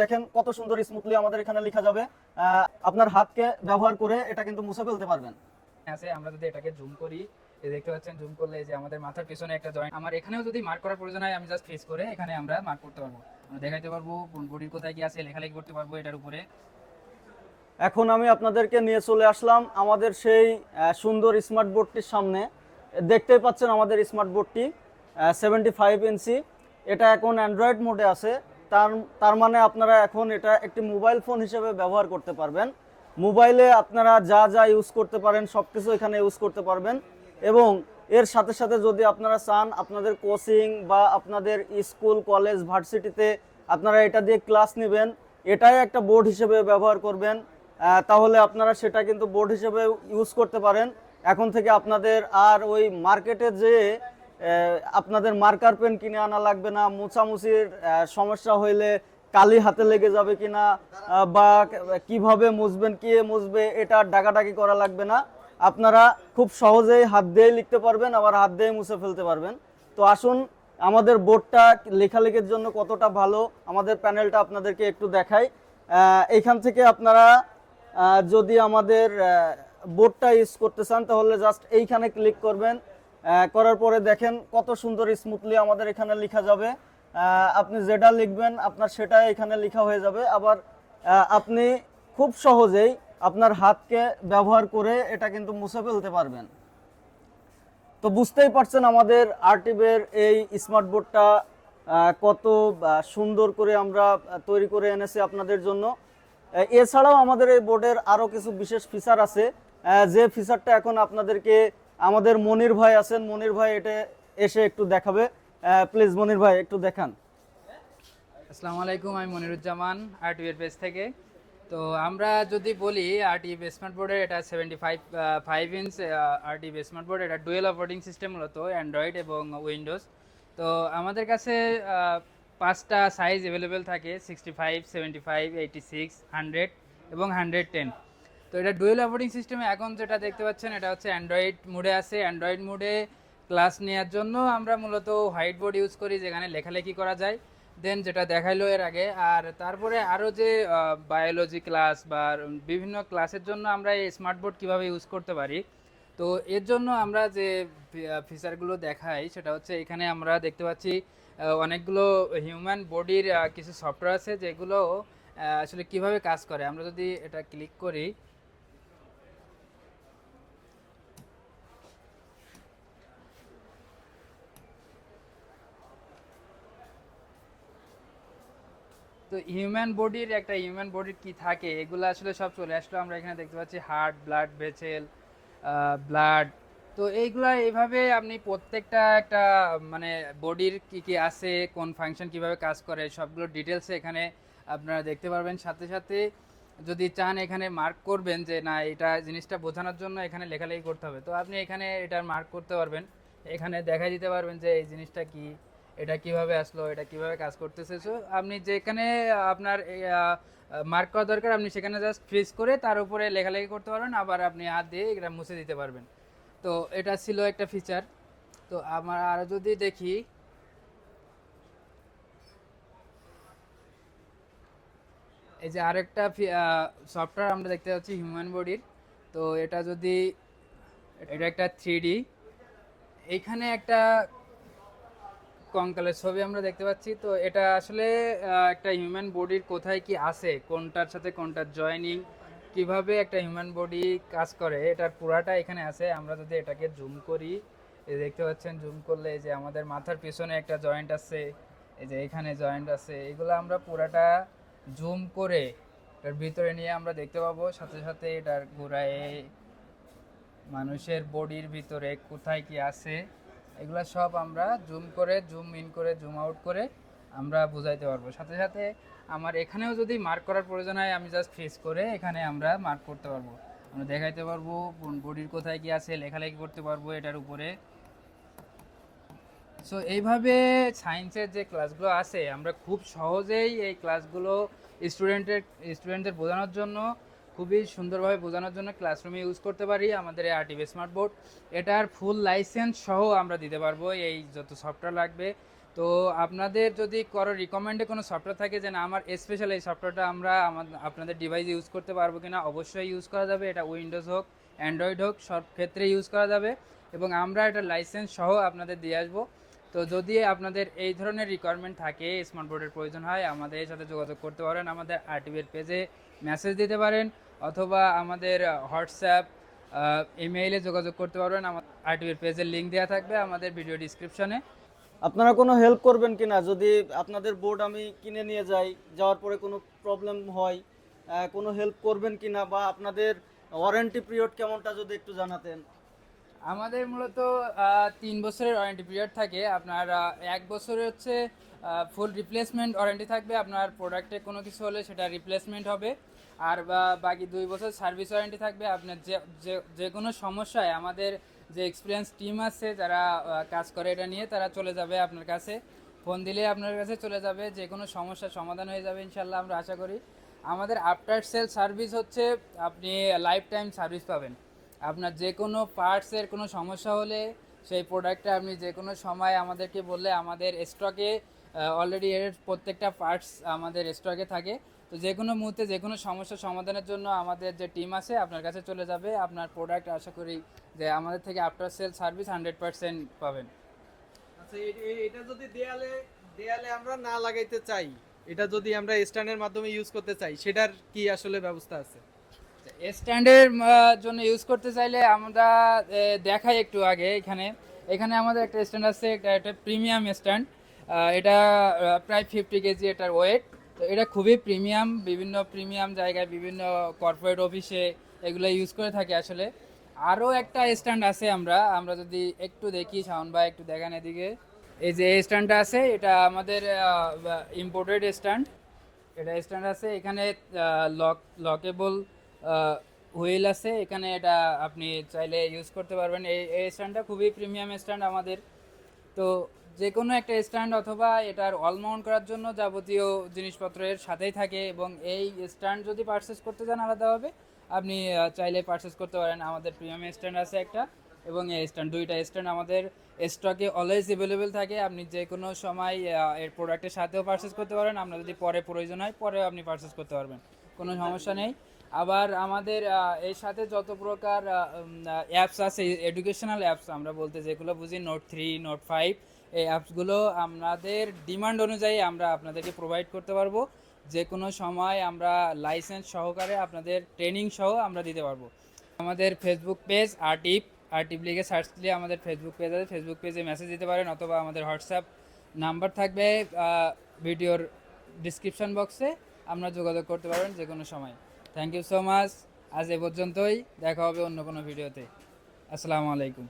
দেখেন কত সুন্দর স্মুথলি আমাদের এখানে লেখা যাবে। আপনার হাতকে ব্যবহার করে এটা কিন্তু মুছে ফেলতে পারবেন। আছে আমরা যদি এটাকে জুম করি এই দেখতে পাচ্ছেন জুম করলে যে আমাদের মাথার পিছনে একটা জয়েন্ট আমার এখানেও যদি মার্ক করার প্রয়োজন হয় আমি জাস্ট ফেস করে এখানে আমরা মার্ক করতে পারব। আমরা দেখাইতে পারব কোন বডির কোথায় কি আছে লেখালেখি করতে পারব এটার উপরে। এখন আমি আপনাদেরকে নিয়ে চলে আসলাম আমাদের সেই সুন্দর স্মার্ট বোর্ডটির সামনে। দেখতেই পাচ্ছেন আমাদের স্মার্ট বোর্ডটি সেভেন্টি ফাইভ ইঞ্চি এটা এখন অ্যান্ড্রয়েড মোডে আছে। তার তার মানে আপনারা এখন এটা একটি মোবাইল ফোন হিসেবে ব্যবহার করতে পারবেন। মোবাইলে আপনারা যা যা ইউজ করতে পারেন সব কিছু এখানে ইউজ করতে পারবেন। এবং এর সাথে সাথে যদি আপনারা চান আপনাদের কোচিং বা আপনাদের স্কুল কলেজ ভার্সিটিতে আপনারা এটা দিয়ে ক্লাস নেবেন এটাই একটা বোর্ড হিসেবে ব্যবহার করবেন। তাহলে আপনারা সেটা কিন্তু বোর্ড হিসেবে ইউজ করতে পারেন। এখন থেকে আপনাদের আর ওই মার্কেটে যে আহ, আপনাদের মার্কার পেন কিনে আনা লাগবে না, মোছামুছির সমস্যা হইলে কালি হাতে লেগে যাবে কিনা বা কীভাবে মুছবেন, কে মুছবে, এটা ডাকাডাকি করা লাগবে না। আপনারা খুব সহজেই হাত দিয়ে লিখতে পারবেন, আবার হাত দিয়ে মুছে ফেলতে পারবেন। তো আসুন, আমাদের বোর্ডটা লেখালেখির জন্য কতটা ভালো, আমাদের প্যানেলটা আপনাদেরকে একটু দেখাই। এখান থেকে আপনারা যদি আমাদের বোর্ডটা ইউজ করতে চান, তাহলে জাস্ট এইখানে ক্লিক করবেন। করার পরে দেখেন কত সুন্দর স্মুথলি আমাদের এখানে লেখা যাবে। আপনি যেটা লিখবেন, আপনার সেটা এখানে লেখা হয়ে যাবে। আবার আপনি খুব সহজেই আপনার হাতকে ব্যবহার করে এটা কিন্তু মুছে ফেলতে পারবেন। তো বুঝতেই পারছেন আমাদের আরটিভের এই স্মার্ট বোর্ডটা কত সুন্দর করে আমরা তৈরি করে এনেছি আপনাদের জন্য। এছাড়াও আমাদের এই বোর্ডের আরও কিছু বিশেষ ফিচার আছে। যে ফিচারটা এখন আপনাদেরকে আমাদের মনির ভাই আছেন। মনির ভাই এটা এসে একটু দেখাবে। প্লিজ মনির ভাই, একটু দেখান। আসসালামু আলাইকুম, আমি মনিরুজ্জামান আরটিভির পেজ থেকে। তো আমরা যদি বলি আরটি স্মার্ট বোর্ডের এটা seventy five five inch RT smart board এটা ডুয়েল অপারেটিং সিস্টেম মূলত অ্যান্ড্রয়েড এবং উইন্ডোজ তো আমাদের কাছে পাঁচটা সাইজ অ্যাভেলেবেল থাকে sixty five seventy five eighty six hundred এবং হান্ড্রেড টেন তো এটা ডুয়েল অপারেটিং সিস্টেমে এখন যেটা দেখতে পাচ্ছেন, এটা হচ্ছে অ্যান্ড্রয়েড মোডে আছে। অ্যান্ড্রয়েড মোডে ক্লাস নেওয়ার জন্য আমরা মূলত হোয়াইট বোর্ড ইউজ করি, যেখানে লেখালেখি করা যায়। দেন যেটা দেখাইলো এর আগে। আর তারপরে আরও যে বায়োলজি ক্লাস বা বিভিন্ন ক্লাসের জন্য আমরা এই স্মার্ট বোর্ড কীভাবে ইউজ করতে পারি, তো এর জন্য আমরা যে ফিচারগুলো দেখাই, সেটা হচ্ছে এখানে আমরা দেখতে পাচ্ছি অনেকগুলো হিউম্যান বডির কিছু সফটওয়্যার আছে, যেগুলো আসলে কীভাবে কাজ করে। আমরা যদি এটা ক্লিক করি তো হিউম্যান বডির একটা হিউম্যান বডির কি থাকে, এগুলো আসলে সব চলে আসলো। আমরা এখানে দেখতে পাচ্ছি হার্ট ব্লাড ভেসেল ব্লাড তো এইগুলা এইভাবে আপনি প্রত্যেকটা একটা মানে বডির কি কি আছে, কোন ফাংশন কীভাবে কাজ করে, সবগুলো ডিটেলসে এখানে আপনারা দেখতে পারবেন। সাথে সাথে যদি চান এখানে মার্ক করবেন যে, না, এটা জিনিসটা বোঝানোর জন্য এখানে লেখালেখি করতে হবে। তো আপনি এখানে এটা মার্ক করতে পারবেন। এখানে দেখা দিতে পারবেন যে, এই জিনিসটা কি? এটা কীভাবে আসলো, এটা কীভাবে কাজ করতেছে? সো আপনি যেখানে, আপনার মার্ক করা দরকার, আপনি সেখানে জাস্ট ফ্রিজ করে তার উপরে লেখালেখি করতে পারবেন, আবার আপনি হাত দিয়ে এটা মুছে দিতে পারবেন। তো, এটা ছিল একটা ফিচার তো, আমার আরও যদি দেখি। এই যে আরেকটা সফটওয়্যার আমরা দেখতে পাচ্ছি হিউম্যান বডির তো, এটা যদি, এটা একটা থ্রি এইখানে একটা কঙ্কালের ছবি আমরা দেখতে পাচ্ছি। তো এটা আসলে একটা হিউম্যান বডির কোথায় কি আছে? কোনটার সাথে কোনটার জয়েনিং কীভাবে একটা হিউম্যান বডি কাজ করে? এটার পুরাটা এখানে আছে। আমরা যদি এটাকে জুম করি, এই দেখতে পাচ্ছেন জুম করলে যে আমাদের মাথার পিছনে একটা জয়েন্ট আছে, এই যে এখানে জয়েন্ট আছে, এগুলো আমরা পুরাটা জুম করে এটার ভিতরে নিয়ে আমরা দেখতে পাবো। সাথে সাথে এটার গোড়ায় মানুষের বডির ভিতরে কোথায় কি আছে এগুলা সব আমরা জুম করে জুম ইন করে জুম আউট করে আমরা বুঝাইতে পারব। সাথে সাথে আমার এখানেও যদি মার্ক করার প্রয়োজন হয়, আমি জাস্ট ফেস করে এখানে আমরা মার্ক করতে পারব। আমরা দেখাইতে পারব কোন বডির কোথায় কি আছে, লেখালেখি করতে পারব এটার উপরে। সো এইভাবে সায়েন্সের যে ক্লাসগুলো আছে, আমরা খুব সহজেই এই ক্লাসগুলো স্টুডেন্টের স্টুডেন্টদের বোঝানোর জন্য খুবই সুন্দরভাবে বোঝানোর জন্য ক্লাসরুমে ইউজ করতে পারি, আমাদের এই আরটিভি স্মার্ট বোর্ড এটার ফুল লাইসেন্স সহ আমরা দিতে পারব এই যত সফটওয়্যার লাগবে। তো আপনাদের যদি কারও রিকমেন্ডে কোনো সফটওয়্যার থাকে যে না, আমার স্পেশাল এই সফটওয়্যারটা আমরা আপনাদের ডিভাইস ইউজ করতে পারব কিনা, অবশ্যই ইউজ করা যাবে। এটা উইন্ডোজ হোক অ্যান্ড্রয়েড হোক, সব ক্ষেত্রে ইউজ করা যাবে। এবং আমরা এটা লাইসেন্স সহ আপনাদের দিয়ে আসব। তো যদি আপনাদের এই ধরনের রিকোয়ারমেন্ট থাকে স্মার্ট বোর্ডের প্রয়োজন হয়, আমাদের সাথে যোগাযোগ করতে পারেন, আমাদের আরটিভির পেজে মেসেজ দিতে পারেন। অথবা আমাদের হোয়াটসঅ্যাপ ইমেইলে যোগাযোগ করতে পারবেন। আমার আরটিভির পেজের লিঙ্ক দেওয়া থাকবে আমাদের ভিডিও ডিসক্রিপশনে আপনারা কোনো হেল্প করবেন কিনা? যদি আপনাদের বোর্ড আমি কিনে নিয়ে যাই, যাওয়ার পরে কোনো প্রবলেম হয় কোনো হেল্প করবেন কিনা? বা আপনাদের ওয়ারেন্টি পিরিয়ড কেমনটা যদি একটু জানাতেন। আমাদের মূলত তিন বছরের ওয়ারেন্টি পিরিয়ড থাকে। আপনার এক বছরে হচ্ছে ফুল রিপ্লেসমেন্ট ওয়ারেন্টি থাকবে। আপনার প্রোডাক্টে কোনো কিছু হলে সেটা রিপ্লেসমেন্ট হবে। আর বাকি দুই বছর সার্ভিস ওয়ারেন্টি থাকবে। আপনার যে- যে কোনো সমস্যায় আমাদের যে এক্সপিরিয়েন্স টিম আছে, যারা কাজ করে এটা নিয়ে, তারা চলে যাবে আপনার কাছে। ফোন দিলে আপনার কাছে চলে যাবে। যে কোনো সমস্যার সমাধান হয়ে যাবে ইনশাল্লাহ আমরা আশা করি। আমাদের আফটার সেল সার্ভিস হচ্ছে, আপনি লাইফ টাইম সার্ভিস পাবেন। আপনার যে কোনো পার্টসের কোনো সমস্যা হলে সেই প্রোডাক্টটা আপনি যে কোনো সময় আমাদেরকে বললে আমাদের স্টকে অলরেডি এর প্রত্যেকটা পার্টস আমাদের স্টকে থাকে। তো যে কোনো মুহূর্তে যে কোনো সমস্যার সমাধানের জন্য আমাদের যে টিম আছে আপনার কাছে চলে যাবে। আপনার প্রোডাক্ট আশা করি যে আমাদের থেকে after sale service hundred percent পাবেন। আচ্ছা এটা যদি দেয়ালে দেয়ালে আমরা না লাগাইতে চাই, এটা যদি আমরা স্ট্যান্ডের মাধ্যমে ইউজ করতে চাই, সেটার কি আসলে ব্যবস্থা আছে? স্ট্যান্ডের জন্য ইউজ করতে চাইলে আমরা দেখাই একটু আগে এখানে। এখানে আমাদের একটা স্ট্যান্ড আছে একটা প্রিমিয়াম স্ট্যান্ড। এটা প্রায় ফিফটি কেজি এটার ওয়েট তো এটা খুবই প্রিমিয়াম বিভিন্ন প্রিমিয়াম জায়গায়, বিভিন্ন কর্পোরেট অফিসে এগুলো ইউজ করে থাকি আসলে। আরও একটা স্ট্যান্ড আছে আমরা আমরা যদি একটু দেখি শাওন ভাই একটু দেখান এদিকে। এই যে স্ট্যান্ডটা আছে, এটা আমাদের ইম্পোর্টেড স্ট্যান্ড। এটা স্ট্যান্ড আছে, এখানে লক লকেবল হুইল আছে। এখানে এটা আপনি চাইলে ইউজ করতে পারবেন। এই এই স্ট্যান্ডটা খুবই প্রিমিয়াম স্ট্যান্ড আমাদের। তো যে কোনো একটা স্ট্যান্ড অথবা এটার অল মাউন্ট করার জন্য যাবতীয় জিনিসপত্রের সাথেই থাকে এবং এই স্ট্যান্ড যদি পারচেস করতে চান আলাদাভাবে, আপনি চাইলে পারচেস করতে পারেন। আমাদের প্রিমিয়াম স্ট্যান্ড আছে একটা এবং এই স্ট্যান্ড, দুইটা স্ট্যান্ড আমাদের স্টকে অলওয়েজ অ্যাভেলেবেল থাকে। আপনি যে কোনো সময় এর প্রোডাক্টের সাথেও পারচেস করতে পারেন। আপনার যদি পরে প্রয়োজন হয়, পরেও আপনি পারচেস করতে পারবেন। কোনো সমস্যা নেই। আবার আমাদের এর সাথে যত প্রকার অ্যাপস আছে এডুকেশনাল অ্যাপস আমরা বলতে যেগুলো বুঝি নোট থ্রি নোট ফাইভ এই অ্যাপসগুলো আমাদের ডিমান্ড অনুযায়ী আমরা আপনাদেরকে প্রোভাইড করতে পারব। যে কোনো সময় আমরা লাইসেন্স সহকারে আপনাদের ট্রেনিং সহ আমরা দিতে পারব। আমাদের ফেসবুক পেজ আরটিপ আরটিপ লিখে সার্চ দিলে আমাদের ফেসবুক পেজ আছে। ফেসবুক পেজে মেসেজ দিতে পারেন অথবা আমাদের হোয়াটসঅ্যাপ নাম্বার থাকবে ভিডিওর ডিসক্রিপশন বক্সে আমরা যোগাযোগ করতে পারবেন যে কোনো সময়। থ্যাংক ইউ সো মাচ আজ এ পর্যন্তই। দেখা হবে অন্য কোনো ভিডিওতে। আসসালামু আলাইকুম।